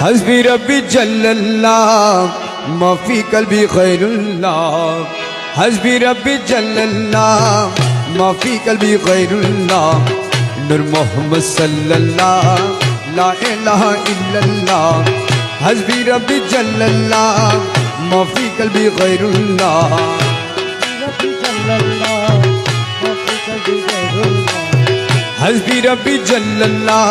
হসবি রব্বি জল্লাল্লাহ মাফি কলবি খৈরুল্লাহ হসবি রব্বি জল্লাল্লাহ মাফি কলবি খৈরুল্লাহ নূর মোহাম্মদ সাল্লাল্লাহ লা ইলাহা ইল্লাল্লাহ হসবি রব্বি জল্লাল্লাহ মাফি কলবি খৈরুল্লাহ হসবি রব্বি জল্লাল্লাহ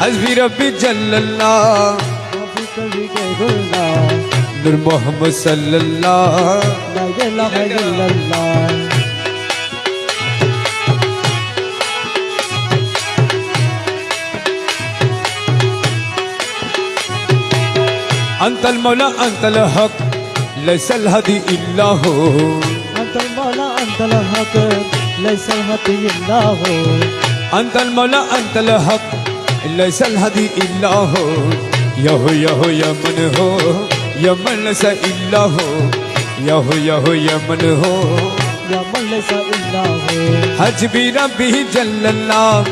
حسبي ربي جل الله. نور محمد صلى الله لا إله إلا الله أنت المولى أنت الحق ليس الهدي إلا هو. أنت المولى أنت الحق ليس الهدي إلا هو. أنت المولى أنت الحق ليس الهدي إلا هو يهو يهو يا من هو يا من ليس إلا هو يهو يهو يا من هو يا من ليس إلا هو حسبي ربي جل الله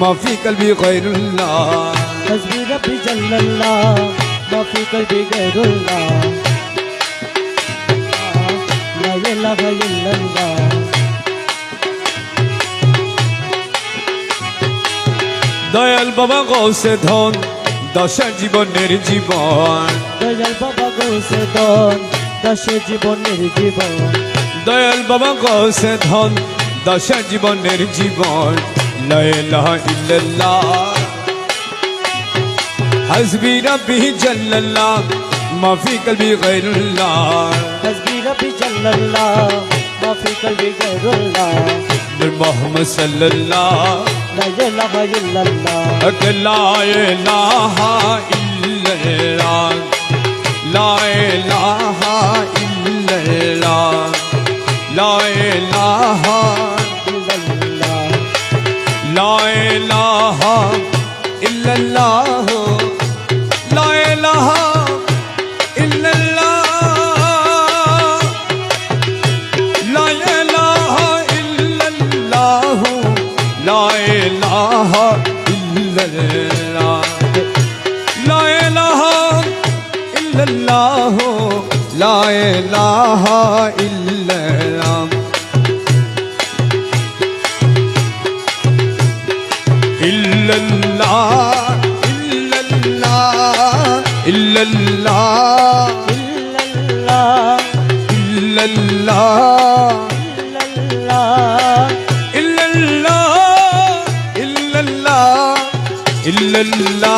ما في قلبي غير الله حسبي ربي جل الله ما في قلبي غير الله لا إله إلا الله দয়াল বাবা গৌসে ধন দশা জীবনের জীবন। দয়াল বাবা গৌসে ধন দশা জীবনের জীবন। দয়াল বাবা গৌসে ধন দশা জীবনের জীবন। হসবি রবি জল্লাহ মাফি কলবি গৈরুল্লাহ হসবি রবি জল্লাহ মাফি কলবি গৈরুল্লাহ মোহাম্মদ সাল্লাল্লাহ। इलाह इल्लल्लाह अकला इलाह इल्लल्लाह ला इलाह ला इलाह इल्लल्लाह ला इलाह இல்லல்லா இல்லல்லா இல்லல்லா இல்லல்லா இல்லல்லா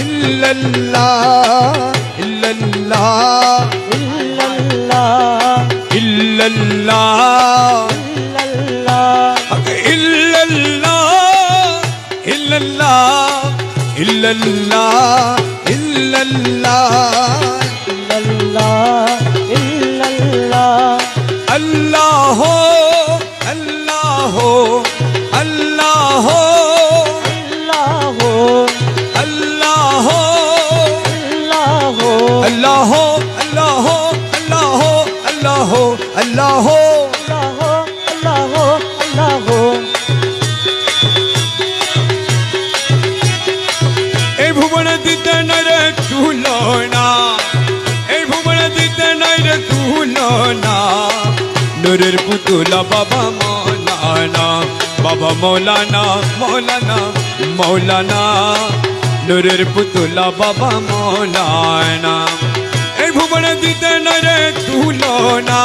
இல்லல்லா இல்லல்லா இல்லல்லா இல்லல்லா இல்லல்லா இல்லல்லா இல்லல்லா Oh. নূরের পুতুলা বাবা মৌলানা বাবা মৌলানা মৌলানা মৌলানা। নূরের পুতুলা বাবা মৌলানা। এই ভুবনে দিতে নরে তুলনা।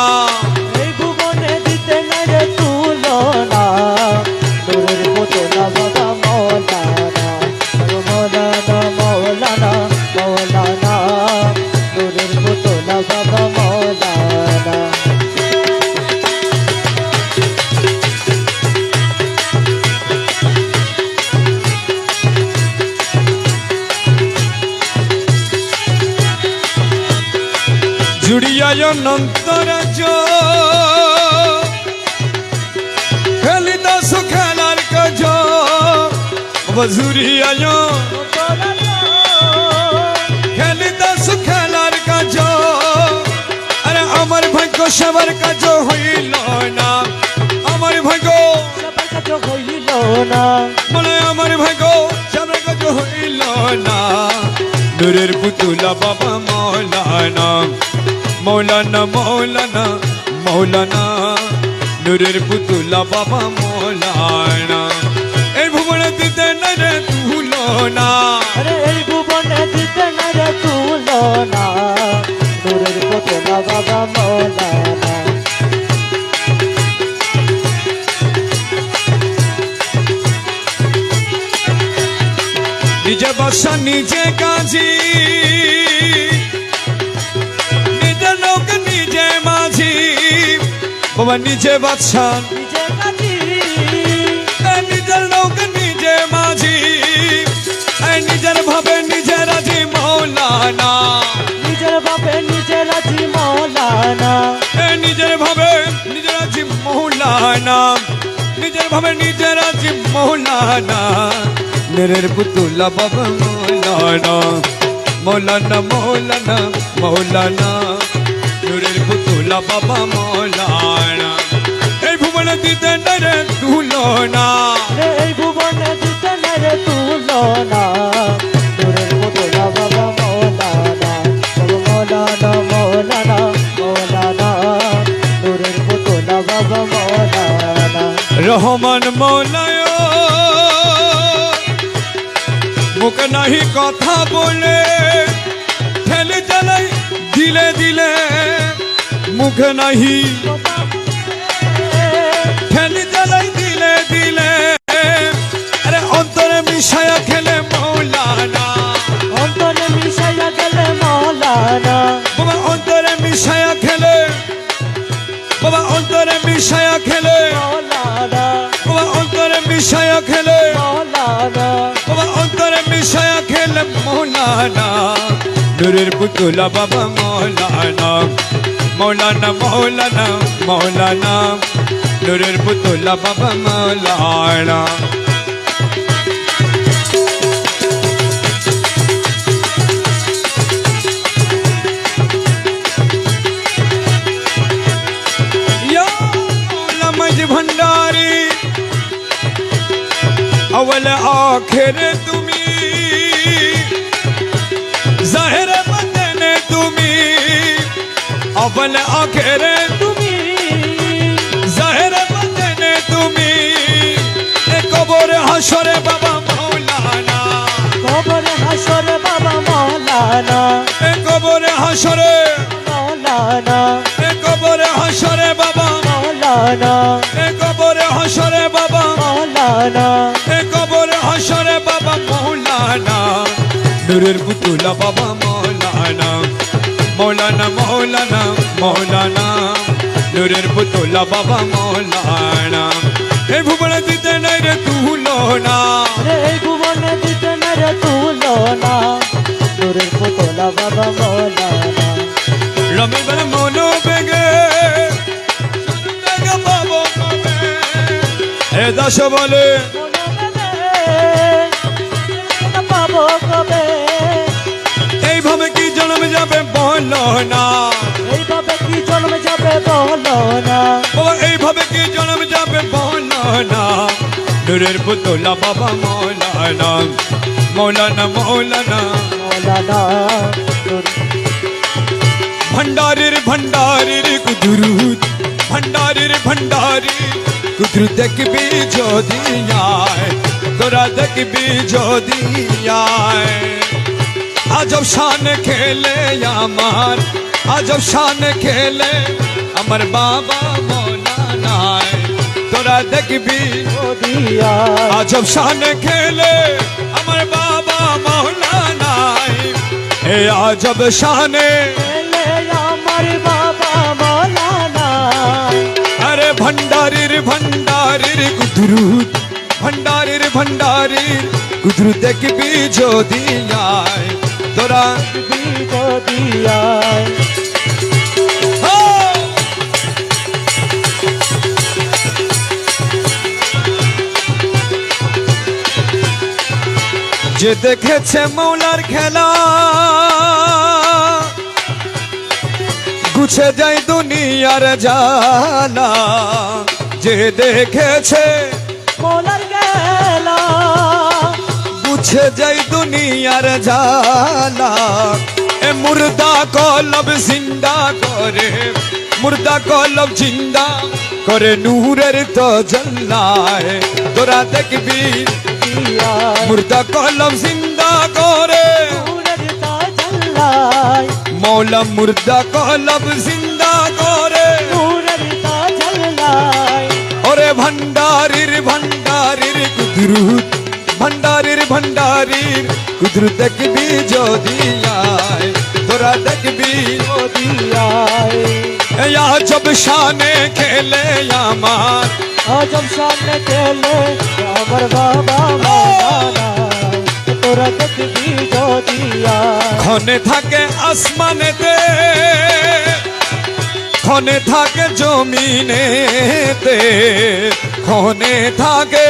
অনন্তরাজ খেলি দাস খেলার কাজ জুড়িয়ায় খেলি দাস খেলার কাজ আরে আমার ভাগ্য সবার কাজ হইল না। আমার ভাগ্য। হইল না। মনে আমার ভাগ্য সবার কাজ হইল না। নূরের পুতুলা বাবা মৌলানা মৌলানা মৌলানা মৌলানা নূরের পুতুলা বাবা মৌলানা। এই ভুবনে দিতে না রে তুলো না আরে এই ভুবনে দিতে না রে তুলনা দূরের পুতলা বাবা মৌলানা। নিজে বাসা নিজে কাজী নিজে বাদশা নিজে নিজের লোক নিজে মাঝি নিজের ভাবে নিজে রাজি মৌলানা। নিজের বাপে নিজের রাজি মৌলানা। নিজের ভাবে নিজের রাজি মৌলানা। নিজের ভাবে নিজের রাজি মৌলানা। নেরের পুতুলা বাবা মৌলানা। মৌলানা মৌলানা মৌলানা। নুরের পুতুলা বাবা মৌলানা। ভুবনে দিতে নরে তুলনা এই ভুবনে দিতে না রে তুলনা রহমান মৌলায় মুখ নাহি কথা বলে ঠেলে চালাই দিলে দিলে মুখ নাহি মিশায়া খেলে মৌলানা। অন্তরে মিশাইয়া গেলে মৌলানা। বাবা অন্তরে মিশায়া খেলে বাবা অন্তরে মিশায়া খেলে মৌলানা। বাবা অন্তরে মিশায়া খেলে মৌলানা। বাবা অন্তরে মিশায়া খেলে মৌলানা। নুরের পুতুলা বাবা মৌলানা। মৌলানা মৌলানা মৌলানা। নুরের পুতুলা বাবা মৌলানা। अवल आखिर तुमी जहर बदन तुमी अवल आखिर तुमी जहर बदन तुमी कबर हसर बाबा मौलाना कबर हसर बाबा मौलाना कबर हसर मौलाना कबर हसर बाबा मौलाना নূরের পুতুলা বাবা মৌলানা। মৌলানা মৌলানা মৌলানা। নূরের পুতুলা বাবা মৌলানা। এই ভুবনে দিতে নাই রে তুলো না রে এই ভুবনে দিতে না রে তুলনা দূরের পুতলা বাবা মৌলানা। রমি বেলা মনো বেগে এ দাস বলে যাবে বলো না এইভাবে কি জন্ম যাবে বলো না। বাবা এইভাবে কি জন্ম যাবে বলো না। নূরের পুতুলা বাবা মৌলানা মৌলানা মৌলানা। মৌলানা ভণ্ডারির ভণ্ডারির কুদুরুদ ভণ্ডারির ভণ্ডারি কুদরু দেখবি যদি আয় তোরা দেখবি যদি আয়। আজব শান খেলে আমার আজব শান খেলে আমার বাবা মৌলানায় তোরা দেখবি আজব শান খেলে আমার বাবা মৌলানায় এ আজব শানে আমার বাবা মৌলানা আরে ভণ্ডারির ভণ্ডারির কুদরুদ ভণ্ডারির ভণ্ডারির কুদরু দেখবি যদি আয়। তোরা হ্যাঁ! যে দেখেছে মৌলার খেলা গুছে যায় দুনিয়ার জানা যে দেখেছে মৌলার খেলা গুছে যায় দুনিয়ার জালা এ মুর্দা কলব জিন্দা করে মুর্দা কলব জিন্দা করে নূরের তো জল্লায় তোরা দেখবি মুর্দা কলব জিন্দা করে মৌলা মুর্দা কলব জিন্দা করে। ওরে ভণ্ডারির ভণ্ডারির কুদরুত ভণ্ডারির ভণ্ডারির কুদরত দেখবি যদি আয় তোরা দেখবি দিয়ায় ইয়া জব শানে খেলে আমার আজম সামনে খেলে আমার বাবা তোরা দেখবি যদিয়া ক্ষণে থাকে আসমানেতে ক্ষণে থাকে জমিনেতে ক্ষণে থাকে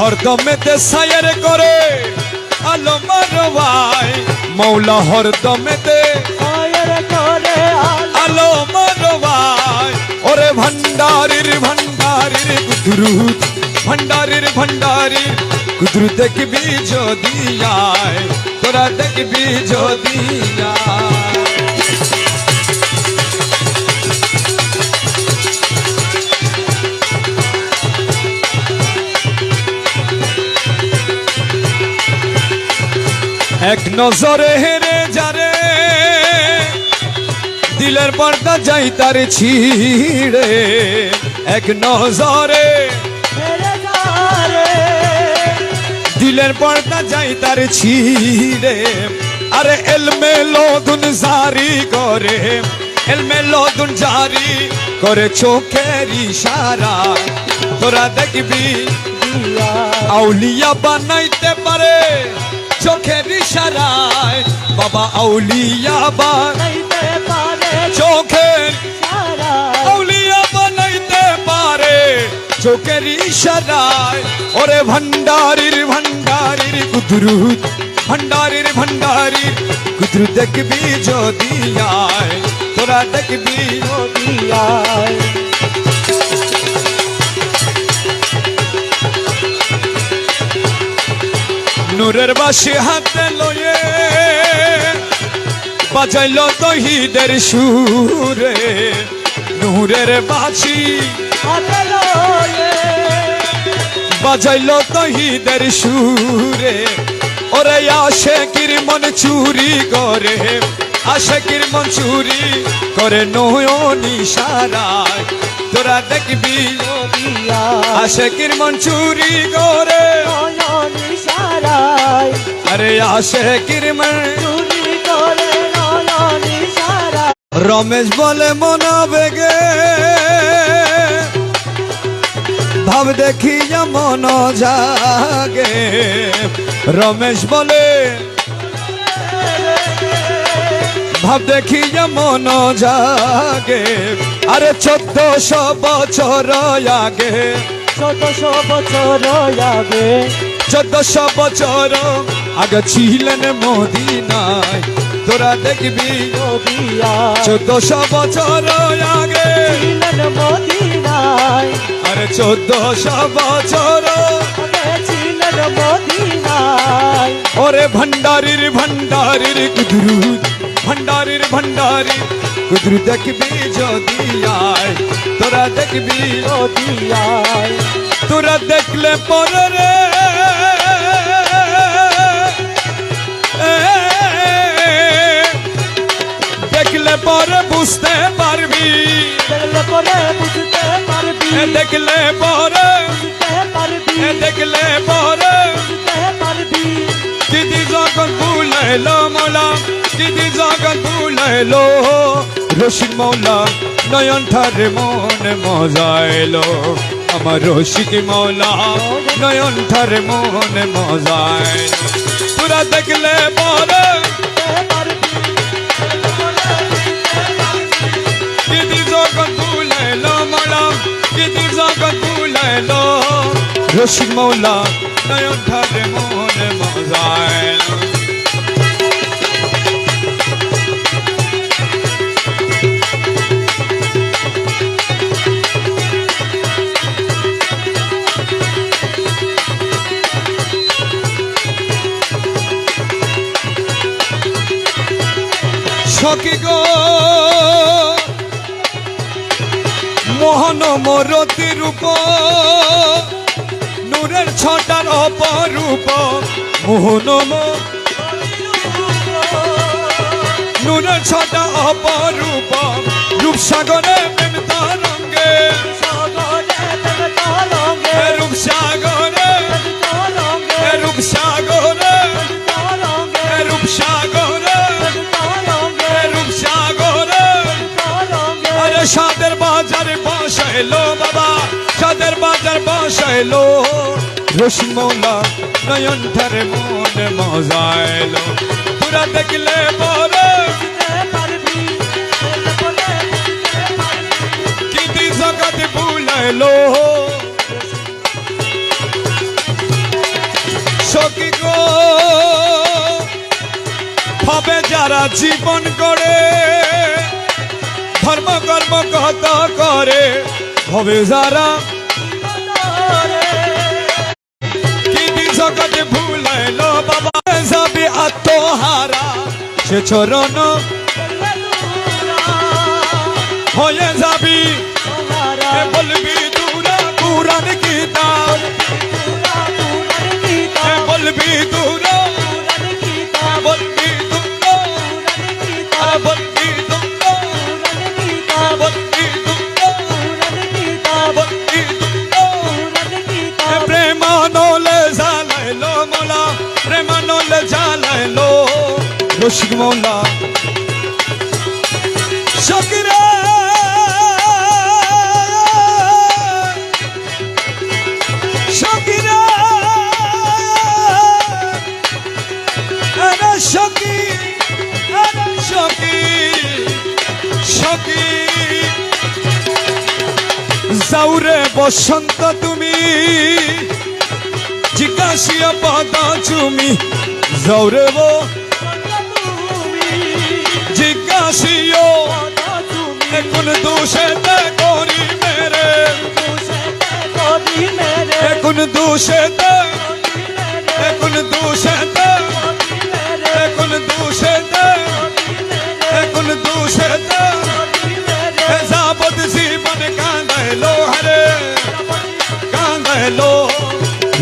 হরদমেতে সায়ের করে আলো মারবাই মৌলা হরদমেতে আয়ের করে আলো মারবাই ওরে ভণ্ডারির ভণ্ডারির কুদরুত ভণ্ডারির ভণ্ডারির কুদরু দেখবি যদি আয় তোরা দেখবি যদি আয়। এক নজরে হেরে যারে, দিলের পর্দা যাই তার ছিড়ে। এক নজরে দিলের পর্দা যাই তার ছিড়ে। আরে এলমে লোদুন জারি করে, এলমে লোদুন জারি করে চোখের ইশারা। তোরা দেখবি আউলিয়া বানাইতে পারে চোখের ইশারায় বাবা আউলিয়া বান নাইতে পারে। চোখের আউলিয়া বানাইতে পারে। চোখের ইশারায় ওরে ভণ্ডারির ভণ্ডারির কুদরুত ভণ্ডারির ভণ্ডারির কুদরুত দেখবি যদি আয় তোরা দেখবি দিয়ায় নূরের বাসি হাতে লয়ে বাজাইল তহিদের সুরে। নূরের বাসি হাতে লয়ে বাজাইল তহিদের সুরে। ওরে আশেকির মন চুরি করে, আশেকির মন চুরি করে নয়নি সারায় তোরা দেখবি, আশেকির মন চুরি করে। সারায় আরে আশেকির মন চুরি করে রমেশ বলে মনা বেগে। ভাব দেখিয়া মন জাগে। রমেশ বলে ভাব দেখিয়া মন জাগে। আরে চোদ্দশো বছর আগে। চোদ্দশো বছর আগে চোদ্দশো বছর আগে ছিলেন মদিনায়, তোরা দেখবি চোদ্দশো বছর আগে ছিলেন মদিনায়, আরে চোদ্দশো বছর ছিলেন মদিনায়। ওরে ভণ্ডারির ভণ্ডারির কুদরুত ভণ্ডারির ভণ্ডারি কুদরু দেখবি যদি আয়, তোরা দেখবি দিয়ায় তোরা দেখলে পরে রে পরে বুঝতে পারবি। দেখলে পরে বুঝতে পারবি। দেখলে পরে দেখলে পরে। দিদি যখন ভুলাইলো মৌলা দিদি যখন ভুলাইলো। রসিক মৌলা নয়ন ঠারে মনে মজা এলো আমার রসিক মৌলা নয়ন ঠারে মনে মজা এলো তোরা দেখলে পরে রসিক মৌলা নয়ন ঠারে মনে মজা সখী গো মোহন মরতি রূপ নূরের ছটার অপরূপ মোহন নূরের ছটা অপরূপ রূপসাগরে প্রেম তরঙ্গে রূপসাগরে সাদের বাজারে বসাইলো বাবা, সাদের বাজার বসাইলো রসিক নয়ন ঠারে মনে মজা এলো পুরা দেখলে পরে পারবি জগৎ ভুলাইলো সখী গো, ভাবে যারা জীবন করে, ধর্ম কর্ম কত করে, ভবে যারা সে চরণ হয়ে যাবি। বলবি দূরা পুরাণ গীতা বলবি দূরা রসিক মোলা। শকিরা। শকিরা। শকি শকি শকি। যাওরে বসন্ত তুমি, জিজ্ঞাসিয়া পাতা চুমি যাওরে বো জিজ্ঞাসিও এখন দোষেতে করি মেরে। এখন দোষেতে এখন দোষেতে এখন দোষেতে এখন দোষেতে যাবত জীবন কাঁদাইলো হরে কাঁদাইলো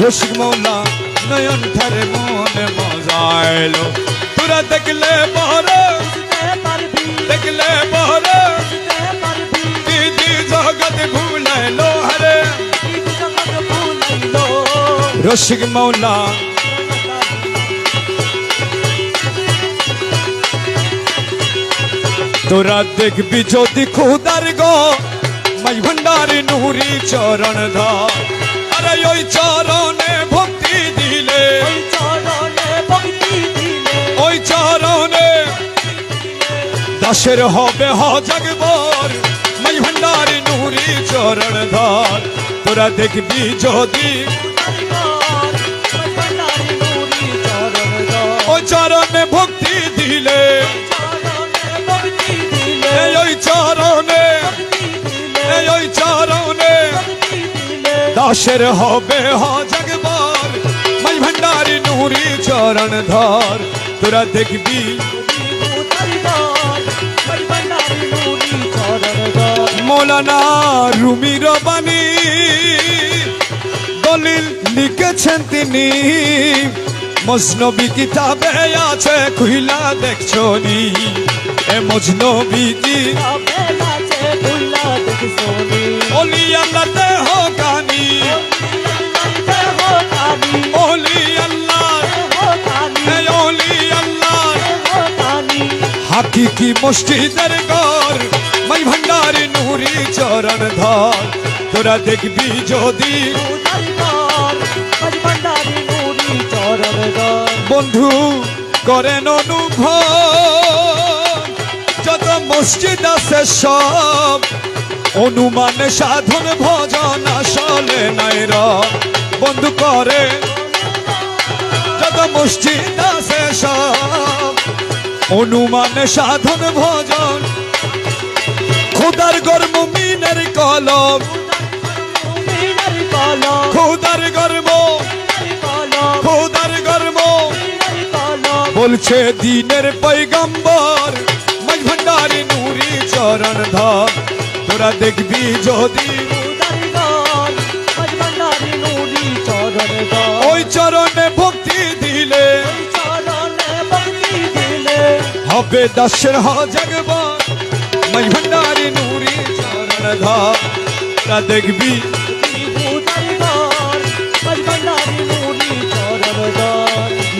রসিক মৌলা নয়ন ঠারে মনে মজাইলো তোরা দেখলে বহরে দেখলে বহরে। দিদি জগৎ ভুলাইলো হরে। রসিক মৌলা তোরা দেখবি যদি খুদার গো মাই ভণ্ডারি নুরি চরণ ধর আরে ওই চরণে ভক্তি দিলে। ওই চরণে ভক্তি দিলে। ওই চরণে দাসের হবে হ জগবর। মাই ভণ্ডারি নুরি চরণ ধর। তোরা দেখবি যদি ওই চরণে ভক্তি দিলে। ওই চরণে ওই চরণে। দাসের হবে হ জগবর। মাই ভণ্ডারি নুরি চরণ ধর। তোরা দেখবি মৌলানা রুমি রবানি দলিল লিখেছেন তিনি। মজনবী কিতাবে আছে, খুইলা দেখছ নি। এ মজনবী কিতাবে আছে, খুইলা দেখছ নি। ওলি আল্লাহ হে ওলি আল্লাহ মসজিদের ঘর? মাই ভান্ডার নুরি চরণ ধর। তোরা দেখবি যদি বন্ধু করেন অনুভব। যত মসজিদ আছে সব অনুমান সাধন ভজন আসলে নাই র বন্ধু করে। যত মসজিদ আছে সব অনুমান সাধন ভজন খুদার গর্ম মিনের কলম। খুদার গর্ম খুদার গর্ম বলছে দিনের পৈগম্বর মাঝ ভান্ডারি নুরি চরণ ধর। তোরা দেখবি যদি ওই চরণে ভক্তি দিলে। হবে দাসের হ জগবর মাঝ ধর তোরা দেখবি?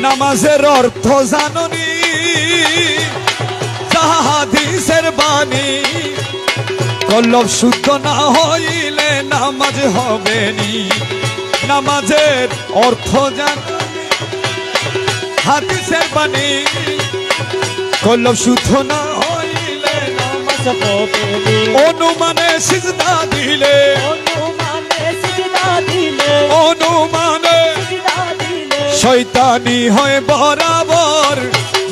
নামাজের অর্থ জাননি হাদিসের বাণী। কল্লব শুদ্ধ না হইলে নামাজ হবে নি। নামাজের অর্থ জাননি, হাদিসের বাণী। কল্লব শুদ্ধ না অনুমানে সিজদা দিলে। অনুমানে সিজদা দিলে। অনুমানে শৈতানি হয় বরাবর।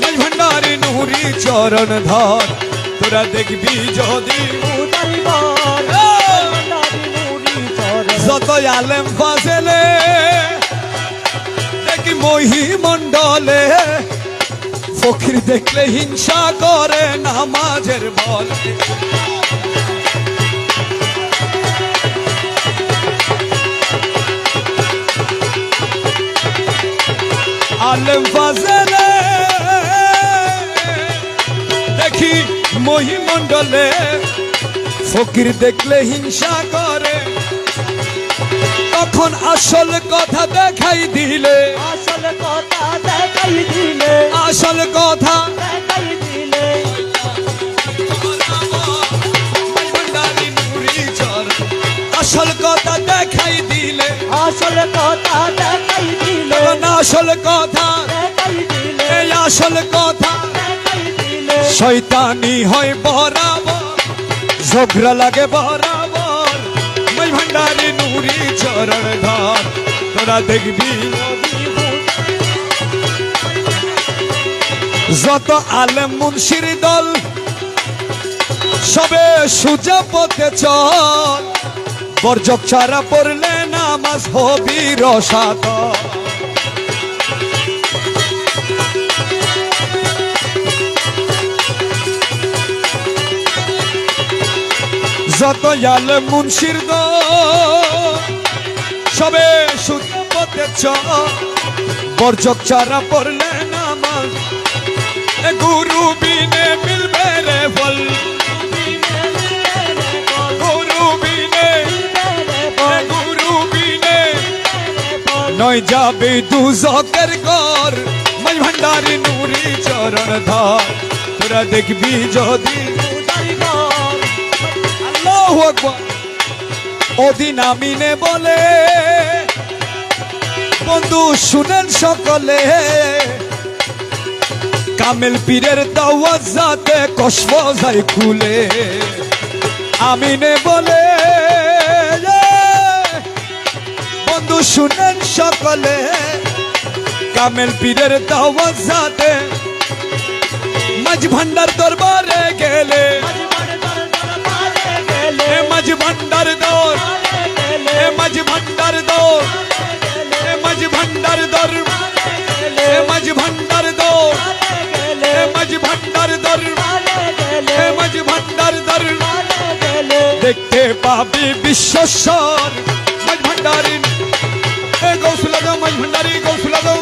নাই ভান্ডারি নুরি চরণ ধর। তোরা দেখবি যদি! ভান্ডারি যত আলেম ফাজেলে দেখি মহি মন্ডলে ফকির দেখলে হিংসা করে নামাজের বলে। আলেম ফাজেলে দেখি মহিমণ্ডলে। ফকির দেখলে হিংসা করে তখন আসল কথা দেখাই দিলে। আসল কথা দেখাই দিলে। আসল কথা দেখাই দিলে। আসল কথা দেখাই দিলে। আসল কথা দেখাই দিলে। আসল কথা দেখাই দিলে। এই আসল কথা দেখাই দিলে। শয়তানি হয় বরাবর ঝগড়া লাগে বরাবর। মই ভান্ডারি নুরি চরণ ধর, তোরা দেখবি যত আলেম মুন্সির দল, সবে সুজা পথে চল। বর্জক ছাড়া পড়লে নামাজ হবি রসাত। যত আলে মুন্সির দল সবে সুজা পথে চল। বর্জক ছাড়া পড়লে নামাজ গুরু বিনে মিলবে রে ফল গুরু বিনে গুরু বিনে নয় যাবে দুজকের ঘর, মাই ভান্ডারি নুরি চরণ ধর। তোরা দেখবি যদি আল্লাহু আকবার। ওদিন আমিনে বলে বন্ধু, শুনেন সকলে। কামেল পীরের দাওয়াত যাতে যাই খুলে। আমিনে বলে বন্ধু, শুনেন সকলে। কামেল পীরের দাওয়াত যাতে মাঝ ভান্ডার দরবারে গেলে। এ মাঝ ভান্ডার দর এ মাঝ ভান্ডার দর এ মাঝ ভান্ডার দর এ মাঝ ভান্ডার দর এ মাঝ ভান্ডার দর এ মাঝ ভান্ডার দর দেখতে পাবি বিশ্বস্বর মাঝ ভান্ডারি এ গৌসুলা দো মাঝ ভান্ডারি গৌসুলা দো